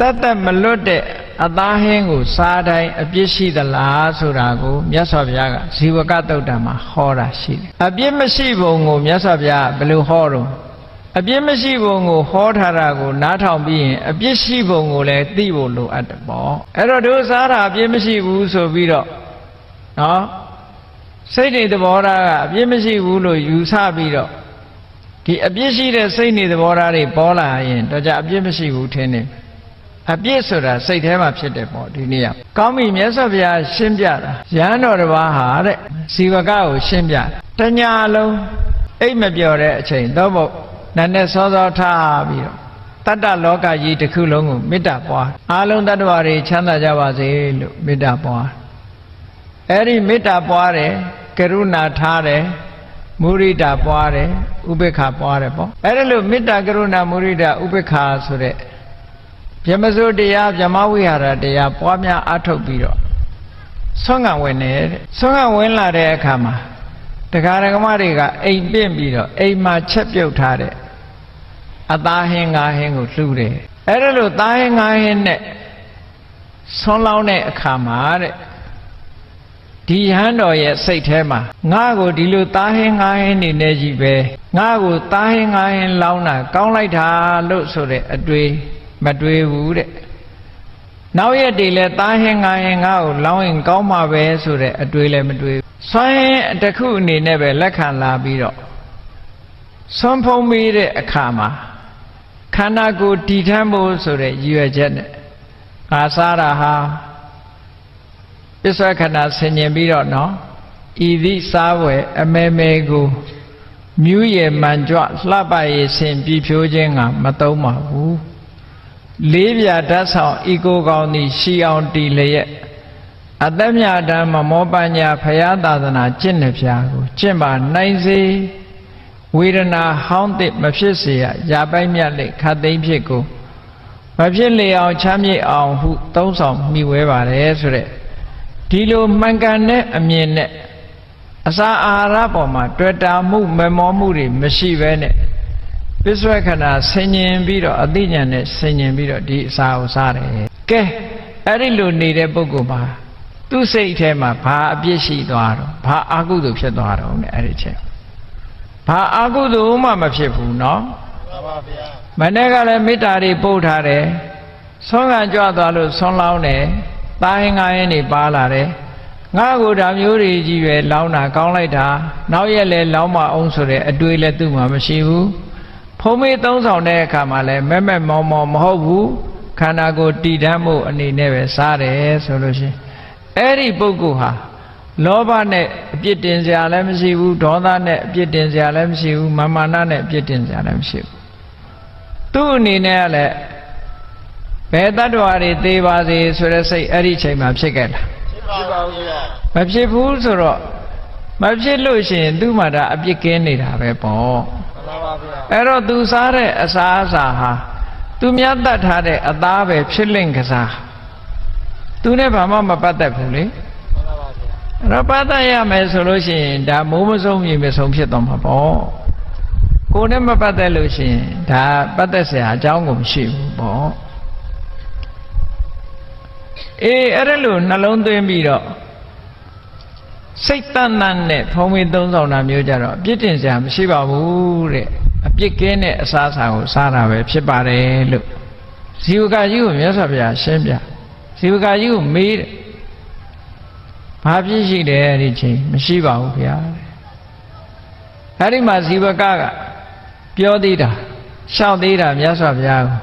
တတ်တတ်မလွတ်တဲ့အသားဟင်းကိုစားတိုင်းအပြစ်ရှိသလားဆိုတာကိုမြတ်စွာဘုရားကဇီဝကတုတ်တံမှာဟောတာရှိတယ်အပြစ်မရှိပုံကိုမြတ်စွာဘုရားဘယ်လိုဟောတော့အပြစ်မရှိပုံကိုဟောထားတာကိုနားထောင်ပြီးရင်အပြစ်ရှိပုံကိုလည်းသိဖို့လိုအပ်တယ်ပေါ့အဲ့တော့တို့စားတာအပြစ်မရှိဘူးဆိုပြီးတော့နော်စိတ်တွေသဘောထားကအပြစ်မရှိဘူးလို့ယူဆပြီးတော့ဒီအပြစ်ရှိတဲ့စိတ်နေသဘောထားတွေပေါ်လာရင်တော့ကြအပြစ်မရှိဘူးထင်နေ အပြစ်ဆိုတာစိတ်ထဲမှာဖြစ်တယ်ပေါ့ဒီနေ့ကကောင်းပြီမြတ်စွာဘုရားရှင်းပြတာရဟန်းတော်တစ်ပါးဟာတဲ့ဇီဝကကိုရှင်းပြတညာလုံးအိတ်မပြော့တဲ့အချိန်တော့ဘုနတ်နဲ့စောစောထားပြီးတော့တတ္တလောကကြီးတစ်ခုလုံးကိုမေတ္တာပွားအားလုံးတ attva တွေချမ်းသာကြပါစေလို့မေတ္တာပွားအဲ့ဒီမေတ္တာပွားတယ်ကရုဏာထားတယ်မုရိဒာပွားတယ်ဥပေက္ခပွားတယ်ပေါ့အဲ့ဒါလို့မေတ္တာကရုဏာမုရိဒာဥပေက္ခဆိုတဲ့ ဗြဟ္မစိုးတရားဗြဟ္မဝိဟာရတရားပွားများအထုတ်ပြီးတော့ဆွမ်းကံဝင်တယ်တဲ့ဆွမ်းကံဝင်လာတဲ့အခါမှာတရားဓမ္မတွေကအိမ်ပြင့်ပြီးတော့အိမ်မှာချက်ပြုတ်ထားတဲ့အသားဟင်းငါဟင်းကိုလှူတယ်အဲ့ဒါလို့သားဟင်းငါဟင်းနဲ့ဆွမ်းလောင်းတဲ့အခါမှာတဲ့ဒီဟန်တော်ရဲ့စိတ်ထဲမှာငါကိုဒီလိုသားဟင်းငါဟင်းနေနေကြီးပဲငါကိုသားဟင်းငါဟင်းလောင်းတာကောင်းလိုက်တာလို့ဆိုတဲ့အတွေ့ မတွေ့ဘူးတဲ့နောက်ရက်တွေလဲသားဟင်းငါဟင်းငါ့ကိုလောင်းရင်ကောင်းမှာပဲဆိုတဲ့အတွေ့လည်းမတွေ့ဆွမ်းရင်တစ်ခုအနေနဲ့ပဲလက်ခံလာပြီးတော့ဆွမ်းဖုံးမိတဲ့အခါမှာခန္ဓာကိုယ်တည်ထမ်းဖို့ဆိုတဲ့ရည်ရွယ်ချက်နဲ့ငါစားတာဟာပစ္စဝခဏဆင်ញင်ပြီးတော့နော်ဤသည့်စားဝယ်အမဲမဲကိုမြူးရမှန်ကြွလှပရေးဆင်ပြီးဖြိုးခြင်းကမသုံးပါဘူး လေးပြဓာတ်ဆောင်ဤကိုကောင်းသည်ရှီအောင်တီလျက်အသက်မြတ်တမ်းမမောပညာဖရာသာသနာကျင့်နှဖျားကိုကျင့်ပါနိုင်စေဝေဒနာဟောင်းသစ်မဖြစ်စေရရာပိုက်မြတ်လက်ခတ်သိမ်းဖြစ်ကိုမဖြစ်လေအောင်ချမ်းမြေ့အောင်ဟုသုံးဆောင်မိဝဲပါတယ်ဆိုတဲ့ဒီလိုမှန်ကန်တဲ့အမြင်နဲ့အစာအာဟာရပေါ်မှာ တွေ့တာမှုမမောမှုတွေမရှိဘဲနဲ့ ပစ္စဝခဏဆင်ញင်ပြီးတော့အသိဉာဏ်နဲ့ဆင်ញင်ပြီးတော့ဒီအစာကိုစားတယ်ကဲအဲ့ဒီလိုနေတဲ့ပုဂ္ဂိုလ်မှာသူ့စိတ်ထဲမှာဘာအပြစ်ရှိသွားတော့ဘာအကုသိုလ်ဖြစ်သွားတော့ ਨੇ အဲ့ဒီချက်ဘာအကုသိုလ်မှမဖြစ်ဘူးเนาะ ပါပါဗျာ မနေ့ကလည်းမေတ္တာတွေပို့ထားတယ်ဆွမ်းကကြွသွားလို့ဆွမ်းလောင်းတယ်တာဟင်္ဂါရင်နေပါလာတယ်ငါကိုဒါမျိုးတွေကြီးပဲလောင်းတာကောင်းလိုက်တာနောက်ရက်လဲလောင်းမအောင်ဆိုတဲ့အတွေးလည်းသူ့မှာမရှိဘူးဖုံး မေးသုံးဆောင်တဲ့အခါမှာလည်းမဲ့မဲ့မောင်မောင်မဟုတ်ဘူးခန္ဓာကိုယ်တည်တတ်မှုအနေနဲ့ပဲစားတယ်ဆိုလို့ရှိရင်အဲ့ဒီပုဂ္ဂိုလ်ဟာလောဘနဲ့အပြစ်တင်စရာလည်းမရှိဘူးဒေါသနဲ့အပြစ်တင်စရာလည်းမရှိဘူးမာမာနနဲ့အပြစ်တင်စရာလည်းမရှိဘူးသူ့အနေနဲ့ကလည်းဘယ်တ attva တွေသေပါစေဆိုတဲ့စိတ်အဲ့ဒီချိန်မှာဖြစ်ခဲ့လားဖြစ်ပါဘူးဗျာမဖြစ်ဘူးဆိုတော့မဖြစ်လို့ရှိရင်သူ့မှာဒါအပြစ်ကင်းနေတာပဲပေါ့ပါပါဗျာ အဲ့တော့သူစားတဲ့အစာအစာဟာသူများတတ်ထားတဲ့အသားပဲဖြစ်လင့်ကစားသူနဲ့ဘာမှမပတ်သက်ဘူးလေရပတ်သက်ရမယ်ဆိုလို့ရှိရင်ဒါမိုးမဆုံးမြေမဆုံးဖြစ်သွားမှာပေါ့ကိုနဲ့မပတ်သက်လို့ရှိရင်ဒါပတ်သက်စရာအကြောင်းကိုမရှိဘူးပေါ့အေးအဲ့ဒါလို့နှလုံးသွင်းပြီးတော့စိတ်တန်တန်နဲ့ဖုံးမိသုံးဆောင်တာမျိုးကြတော့အပြစ်တင်စရာမရှိပါဘူးတဲ့ အပြစ်ကင်းတဲ့အစားအစာကိုစားတာပဲဖြစ်ပါတယ်လို့ဇီဝကကြီးကိုမြတ်စွာဘုရားရှင်းပြဇီဝကကြီးကိုမေးတယ်ဘာဖြစ်ရှိတယ်အဲ့ဒီချိန်မရှိပါဘူးဗျာတဲ့အဲ့ဒီမှာဇီဝကကပြောသေးတာရှောက်သေးတာမြတ်စွာဘုရားကို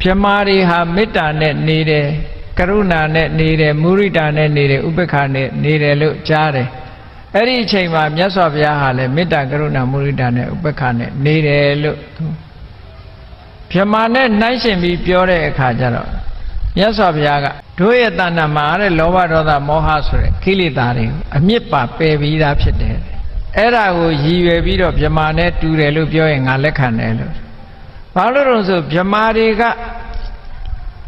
ပြမာတွေဟာမေတ္တာနဲ့နေတယ်ကရုဏာနဲ့နေတယ်မုရိဒာနဲ့နေတယ်ဥပေက္ခနဲ့နေတယ်လို့ကြားတယ် အဲ့ဒီအချိန်မှာမြတ်စွာဘုရားဟာလည်းမေတ္တာကရုဏာမုရိဒာနဲ့ဥပေက္ခနဲ့နေတယ်လို့သူပြမာနဲ့နှိုင်းရှင်ပြီးပြောတဲ့အခါကျတော့မြတ်စွာဘုရားကတို့ရဲ့တဏ္ဍာမှာတဲ့လောဘဒေါသမောဟဆိုတဲ့ကိလေသာတွေကိုအမြစ်ပါပယ်ပြီးသားဖြစ်တယ်အဲ့ဒါကိုရည်ရွယ်ပြီးတော့ပြမာနဲ့တူတယ်လို့ပြောရင်ငါလက်ခံတယ်လို့ဘာလို့လဲဆိုပြမာတွေက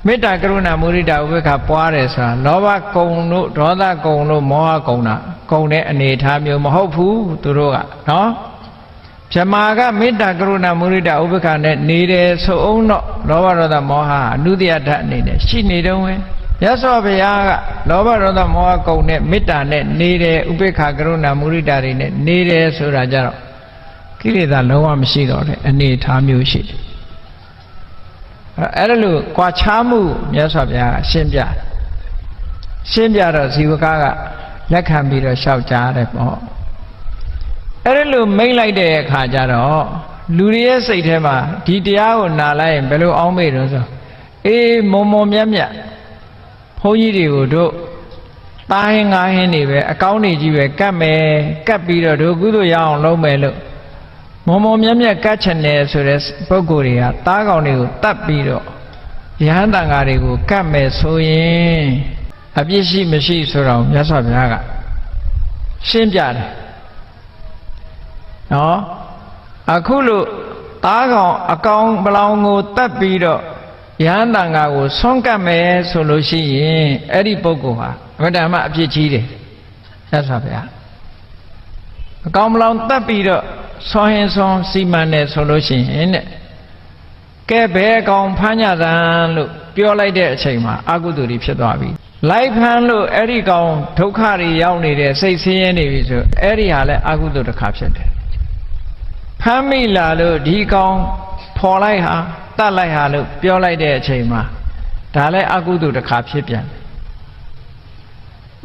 မေတ္တာကရုဏာမုရိဒာဥပေက္ခပွားတယ်ဆိုတာလောဘကုံတို့ဒေါသကုံတို့မောဟကုံတာကုံတဲ့အနေအထားမျိုးမဟုတ်ဘူးသူတို့ကနော်ဗြဟ္မာကမေတ္တာကရုဏာမုရိဒဥပ္ပခာနဲ့နေတယ်ဆိုအောင်တော့လောဘဒေါသမောဟအနုတ္တယဓာတ်အနေနဲ့ရှိနေတုံးပဲရသော်ဘုရားကလောဘဒေါသမောဟကုံနဲ့မေတ္တာနဲ့နေတယ်ဥပ္ပခာကရုဏာမုရိဒတွေနဲ့နေတယ်ဆိုတာကြတော့ကိလေသာလုံးဝမရှိတော့တဲ့အနေအထားမျိုးရှိတယ် အဲ့ဒါလို့ကြွာချားမှုမြတ်စွာဘုရားကရှင်းပြတယ်ရှင်းပြတော့ဇီဝကကလက်ခံပြီးတော့ရှောက်ကြားတယ်ပေါ့အဲ့ဒါလို့မိမ့်လိုက်တဲ့အခါကျတော့လူတွေရဲ့စိတ်ထဲမှာဒီတရားကိုနာလိုက်ရင်ဘယ်လိုအောင်းမေ့တော့ဆိုအေးမုံမုံမြတ်မြတ်ဘုန်းကြီးတွေကိုတို့တာဟင်းငါဟင်းတွေပဲအကောင်းနေကြီးပဲကတ်မယ်ကတ်ပြီးတော့တို့ကုသိုလ်ရအောင်လုပ်မယ်လို့ မုံမုံမြတ်မြတ်ကတ်ချင်တယ်ဆိုတဲ့ပုဂ္ဂိုလ်တွေကတားကောင်တွေကိုတတ်ပြီးတော့ယဟန်တန်ဃာတွေကိုကတ်မယ်ဆိုရင်အပြစ်ရှိမရှိဆိုတော့မြတ်စွာဘုရားကရှင်းပြတယ်နော်အခုလို့သားကောင်အကောင်ပလောင်ကိုတတ်ပြီးတော့ယဟန်တန်ဃာကိုဆွန့်ကပ်မယ်ဆိုလို့ရှိရင်အဲ့ဒီပုဂ္ဂိုလ်ဟာအမတ္တမအပြစ်ကြီးတယ်မြတ်စွာဘုရားအကောင်ပလောင်တတ်ပြီးတော့ ဆွန်ရင်ဆွန်စီမံတယ်ဆိုလို့ရှိရင်တဲ့ကဲဘဲကောင်ဖမ်းကြတန်းလို့ပြောလိုက်တဲ့အချိန်မှာအကုသိုလ်တွေဖြစ်သွားပြီလိုက်ဖမ်းလို့အဲ့ဒီကောင်ဒုက္ခတွေရောက်နေတဲ့စိတ်ဆင်းရဲနေပြီဆိုအဲ့ဒီဟာလဲအကုသိုလ်တစ်ခါဖြစ်တယ်ဖမ်းမိလာလို့ဒီကောင်ဖော်လိုက်ဟာတတ်လိုက်ဟာလို့ပြောလိုက်တဲ့အချိန်မှာဒါလဲအကုသိုလ်တစ်ခါဖြစ်ပြန်တယ်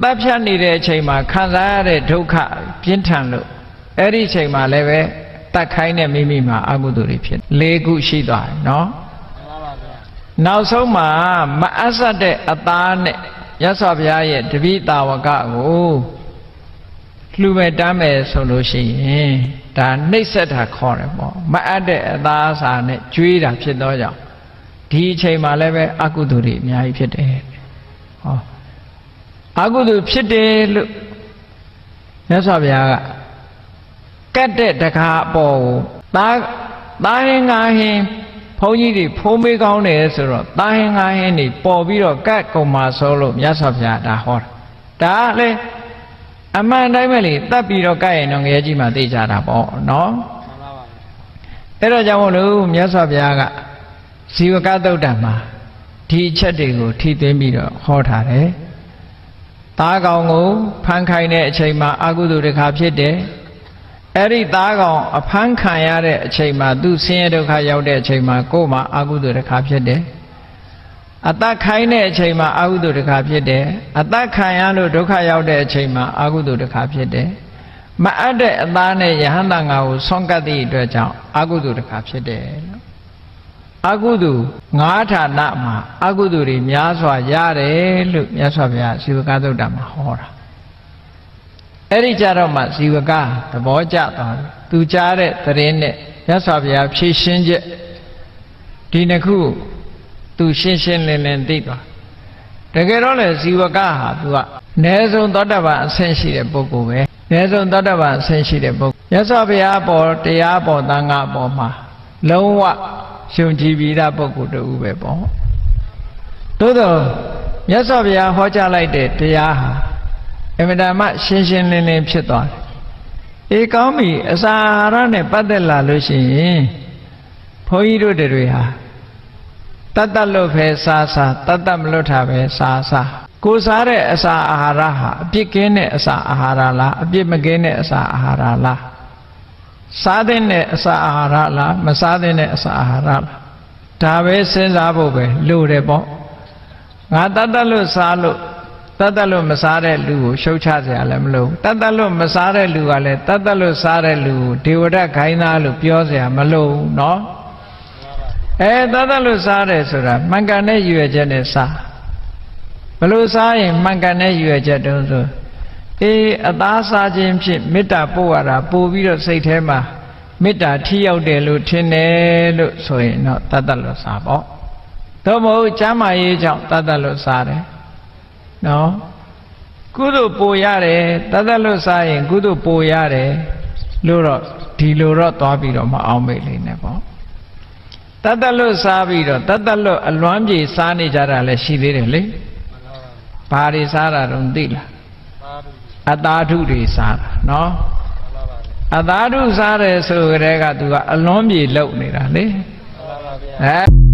တပ်ဖြတ်နေတဲ့အချိန်မှာခံစားရတဲ့ဒုက္ခပြင်းထန်လို့ အဲ့ဒီအချိန်မှာလည်းပဲတတ်ခိုင်းတဲ့မိမိမှာအကုသိုလ်တွေဖြစ်၄ခုရှိသွားတယ်နော်မှန်ပါဗျာနောက်ဆုံးမှာမအပ်ဆက်တဲ့အသားနဲ့ရသော်ဘုရားရဲ့တပိတာဝကကိုလှူမဲ့တမ်းမဲ့ဆိုလို့ရှိရင်ဒါနှိပ်စက်တာခေါ်တယ်ပေါ့မအပ်တဲ့အသားအစာနဲ့ကျွေးတာဖြစ်တော့ကြောင့်ဒီအချိန်မှာလည်းပဲအကုသိုလ်တွေအများကြီးဖြစ်တယ်ဟောအကုသိုလ်ဖြစ်တယ်လို့မြတ်စွာဘုရားက ကတ်တဲ့တကားအပေါ်ကိုသားသားရင်ငါဟင်ဘုန်းကြီးတွေဖုံးမေးကောင်းတယ်ဆိုတော့သားရင်ငါဟင်းတွေပေါ်ပြီးတော့ကတ်ကုန်မှာဆိုလို့မြတ်စွာဘုရားဒါဟောတာဒါကလေအမှန်တိုင်းပဲလေတတ်ပြီးတော့ကတ်ရင်တော့ငရဲကြီးမှသိကြတာပေါ့နော်မှန်ပါဗျာအဲ့တော့ကြောင့်မလို့မြတ်စွာဘုရားကဇီဝကသုတ်တံမှာဒီအချက်တွေကိုထိသိမ်းပြီးတော့ဟောထားတယ်သားကောင်ကိုဖန်ခိုင်းတဲ့အချိန်မှာအကုသိုလ်တစ်ခါဖြစ်တယ် အဲ့ဒီသားကောင်အဖမ်းခံရတဲ့အချိန်မှာသူဆင်းရဲဒုက္ခရောက်တဲ့အချိန်မှာကိုယ်မှာအကုသိုလ်တစ်ခါဖြစ်တယ်အသက်ခိုင်းတဲ့အချိန်မှာအကုသိုလ်တစ်ခါဖြစ်တယ်အသက်ခံရလို့ဒုက္ခရောက်တဲ့အချိန်မှာအကုသိုလ်တစ်ခါဖြစ်တယ်မအပ်တဲ့အသားနဲ့ယဟန္တာငါကိုဆွန့်ကပ်သည့်အတွက်ကြောင့်အကုသိုလ်တစ်ခါဖြစ်တယ်လို့အကုသိုလ်ငါးဌာနမှာအကုသိုလ်တွေများစွာရတယ်လို့မြတ်စွာဘုရားဇီဝကသုတ်တံမှာဟောတာ အဲ့ဒီကြတော့မှဇီဝကသဘောကျသွားတယ်သူကြားတဲ့သတင်းနဲ့မြတ်စွာဘုရားဖြည့်ရှင်းချက်ဒီနှစ်ခုသူရှင်းရှင်းလင်းလင်းသိသွားတကယ်တော့လေဇီဝကဟာသူကအ ਨੇ ဆုံးသောတပန်အဆင့်ရှိတဲ့ပုဂ္ဂိုလ်ပဲအ ਨੇ ဆုံးသောတပန်အဆင့်ရှိတဲ့ပုဂ္ဂိုလ်မြတ်စွာဘုရားပေါ်တရားပေါ်သံဃာပေါ်မှာလုံးဝယုံကြည်ပြီးသားပုဂ္ဂိုလ်တူပဲပေါ့သို့တော့မြတ်စွာဘုရားဟောကြားလိုက်တဲ့တရားဟာ အမြဲတမ်းရှင်းရှင်းလင်းလင်းဖြစ်သွားတယ်အေးကောင်းပြီအစာအာဟာရနဲ့ပတ်သက်လာလို့ရှိရင်ဘုန်းကြီးတို့တွေဟာတတ်တတ်လို့ပဲစားစားတတ်တတ်မလို့တာပဲစားစားကိုယ်စားတဲ့အစာအာဟာရဟာအပြစ်ကင်းတဲ့အစာအာဟာရလားအပြစ်မကင်းတဲ့အစာအာဟာရလားစားတဲ့အစာအာဟာရလားမစားတဲ့အစာအာဟာရလားဒါပဲစဉ်းစားဖို့ပဲလိုတယ်ပေါ့ငါတတ်တတ်လို့စားလို့ တတ်တတ်လို့မစားတဲ့လူကိုရှုတ်ချเสียလည်းမလို့တတ်တတ်လို့မစားတဲ့လူကလည်းတတ်တတ်လို့စားတဲ့လူကိုဒေဝဒခိုင်းသားလို့ပြောเสียမလို့เนาะအဲတတ်တတ်လို့စားတယ်ဆိုတာမှန်ကန်တဲ့ရွယ်ချက်နဲ့စားဘလို့စားရင်မှန်ကန်တဲ့ရွယ်ချက်တုံးဆိုအေးအသားစားခြင်းဖြင့်မေတ္တာပို့ရတာပို့ပြီးတော့စိတ်ထဲမှာမေတ္တာထိရောက်တယ်လို့ထင်တယ်လို့ဆိုရင်တော့တတ်တတ်လို့စားပေါ့သို့မဟုတ်ကျမ်းမာရေးကြောင့်တတ်တတ်လို့စားတယ် နော်ကုသိုလ်ပိုရတယ်တတ်တတ်လို့စားရင် ကုသိုလ်ပိုရတယ်လို့တော့ဒီလိုတော့သွားပြီးတော့မအောင်မေ့လိမ့်နဲ့ပေါ့တတ်တတ်လို့စားပြီးတော့တတ်တတ်လို့အလွမ်းပြေစားနေကြတာလည်းရှိသေးတယ်လေမှန်ပါဗျာဘာတွေစားတာတော့သိလားပါဘူးအတာထုတွေစားတာနော်မှန်ပါဗျာအသာဓုစားတယ်ဆိုကြတဲ့ကသူကအလွန်ပြေလုံနေတာလေမှန်ပါဗျာအဲ